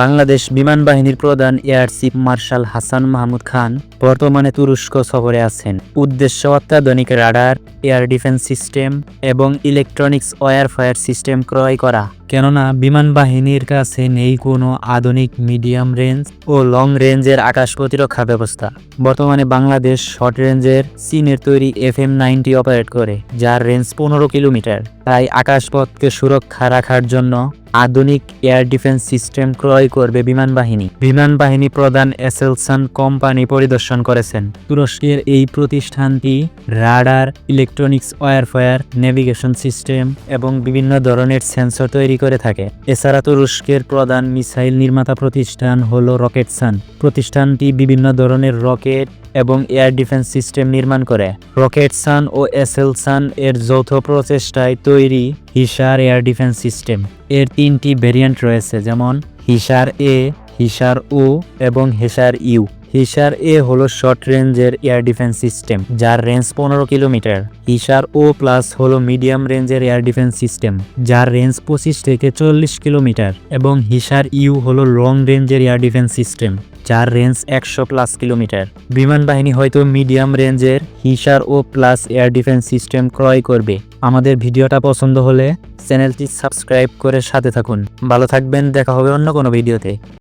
বাংলাদেশ বিমান বাহিনীর প্রধান air chief marshal Hasan Mahmud Khan বর্তমানে তুরস্ক সফরে আছেন। উদ্দেশ্য অত্যাধুনিক রাডার, এয়ার ডিফেন্স সিস্টেম এবং ইলেকট্রনিক্স ওয়ার ফায়ার সিস্টেম ক্রয় করা। কেননা, বিমান বাহিনীর কাছে নেই কোনো আধুনিক মিডিয়াম রেঞ্জ ও লং রেঞ্জের আকাশ প্রতিরক্ষা ব্যবস্থা। বর্তমানে বাংলাদেশ শর্ট রেঞ্জের চীনের তৈরি এফ এম নাইনটি অপারেট করে, যার রেঞ্জ পনেরো কিলোমিটার। তাই আকাশপথকে সুরক্ষা রাখার জন্য আধুনিক এয়ার ডিফেন্স সিস্টেম ক্রয় করবে বিমান বাহিনী। বিমান বাহিনী প্রধান এসেলসান কোম্পানি পরিদর্শন করেছেন। তুরস্কের এই প্রতিষ্ঠানটি radar, electronics, warfare, navigation system এবং বিভিন্ন ধরনের সেন্সর তৈরি করে থাকে। এছাড়া তুরস্কের প্রধান মিসাইল নির্মাতা প্রতিষ্ঠান হল রকেটসান প্রতিষ্ঠানটি বিভিন্ন ধরনের রকেট এবং এয়ার ডিফেন্স সিস্টেম নির্মাণ করে। রকেটসান ও এসেলসান এর যৌথ প্রচেষ্টায় তৈরি হিসার এয়ার ডিফেন্স সিস্টেম। এর তিনটি ভেরিয়েন্ট রয়েছে, যেমন হিসার এ, হিসার ও, এবং হেসার ইউ। হিসার এ হলো শর্ট রেঞ্জের এয়ার ডিফেন্স সিস্টেম যার রেঞ্জ পনেরো কিলোমিটার। হিসার ও প্লাস হলো মিডিয়াম রেঞ্জের এয়ার ডিফেন্স সিস্টেম যার রেঞ্জ পঁচিশ থেকে চল্লিশ কিলোমিটার, এবং হিসার ইউ হলো লং রেঞ্জের এয়ার ডিফেন্স সিস্টেম যার রেঞ্জ একশো প্লাস কিলোমিটার। বিমান বাহিনী হয়তো মিডিয়াম রেঞ্জের Hisar O plus air defence system ক্রয় করবে। আমাদের ভিডিওটা পছন্দ হলে চ্যানেলটি সাবস্ক্রাইব করে সাথে থাকুন। ভালো থাকবেন, দেখা হবে অন্য কোনো ভিডিওতে।